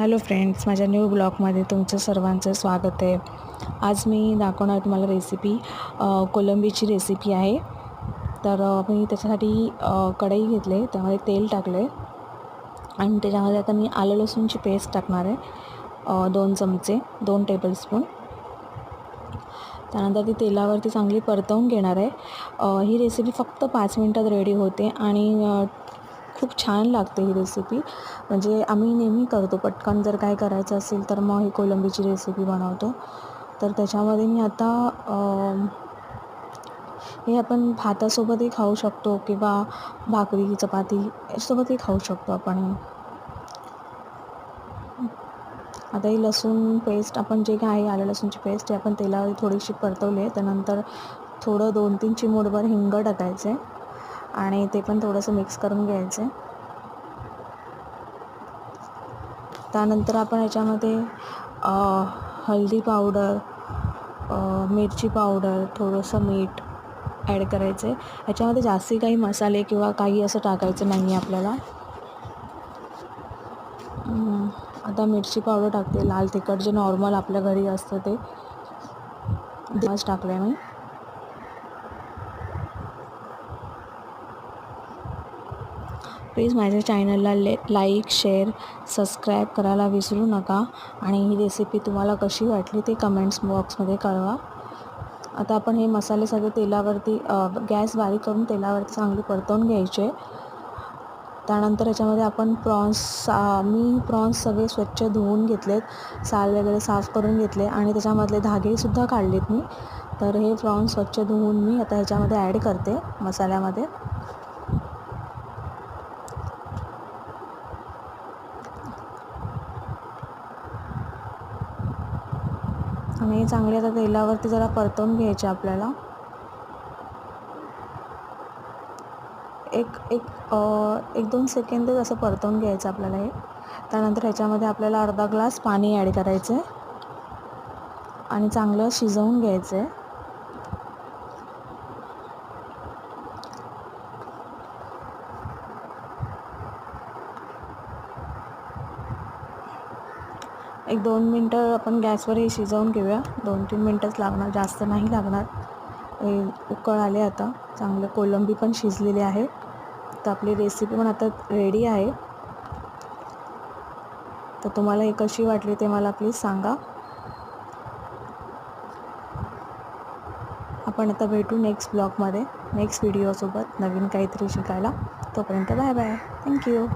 Hello friends माझ्या new ब्लॉगमध्ये तुमचं सर्वांचं स्वागत आहे. आज मी दाखवणार तुम्हाला रेसिपी कोलंबीची रेसिपी आहे. तर मी त्याच्यासाठी कढई घेतले त्यामध्ये तेल टाकले आणि त्याच्यामध्ये आता मी आलं लसूणची पेस्ट टाकणार आहे दोन चमचे दोन टेबलस्पून त्यानंतर ती तेलावरती चांगली परतवून घेणार आहे. ही रेसिपी फक्त पाच मिनटात रेडी होते आणि खूप छान लागते ही रेसिपी म्हणजे आम्ही नेहमी करतो. पटकन जर काय करायचं असेल तर मग ही कोलंबीची रेसिपी बनवतो. तर त्याच्यामध्ये मी आता हे आपण भातासोबतही खाऊ शकतो किंवा भाकरी चपाती यासोबतही खाऊ शकतो आपण. आता ही लसूण पेस्ट आपण जे काय आलं लसूणची पेस्ट आहे आपण तेलावर थोडीशी परतवली आहे. त्यानंतर थोडं दोन तीन चिमूटभर हिंग टाकायचे. आणि ते पण थोडंसं मिक्स करून घ्यायचं त्यानंतर आपण याच्यामध्ये हळदी पावडर मिरची पावडर थोडंसं मीठ ॲड करायचं आहे याच्यामध्ये जास्ती काही मसाले किंवा काही असं टाकायचं नाही आहे आपल्याला आता मिरची पावडर टाकते. लाल तिखट जे नॉर्मल आपल्या घरी असतं ते. दिवस टाकलं आहे मी. प्लीज माझ्या चॅनलला ले लाईक शेअर सबस्क्राईब करायला विसरू नका. आणि ही रेसिपी तुम्हाला कशी वाटली ते कमेंट्स बॉक्समध्ये कळवा. आता आपण हे मसाले सगळे तेलावरती गॅस बारीक करून तेलावरती चांगले परतवून घ्यायचे. त्यानंतर याच्यामध्ये आपण प्रॉन्स सा मी प्रॉन्स सगळे स्वच्छ धुवून घेतलेत. साल वगैरे साफ करून घेतले आणि त्याच्यामधले धागेसुद्धा काढलेत मी. तर हे प्रॉन्स स्वच्छ धुवून मी आता ह्याच्यामध्ये ॲड करते मसाल्यामध्ये. आणि हे चांगले आता तेलावरती जरा परतवून घ्यायचे आपल्याला. एक एक एक दोन सेकंदच असं परतवून घ्यायचं आपल्याला हे. त्यानंतर ह्याच्यामध्ये आपल्याला अर्धा ग्लास पाणी ॲड करायचं आहे आणि चांगलं शिजवून घ्यायचं आहे एक दोन मिनटं आपण गॅसवरही शिजवून घेऊया. दोन तीन मिनटंच लागणार जास्त नाही लागणार. उकळ आले आता. चांगलं कोलंबी पण शिजलेली आहे. तर आपली रेसिपी पण आता रेडी आहे. तर तुम्हाला हे कशी वाटली ते मला प्लीज सांगा. आपण आता भेटू नेक्स्ट ब्लॉगमध्ये नेक्स्ट व्हिडिओसोबत नवीन काहीतरी शिकायला. तोपर्यंत बाय बाय थँक्यू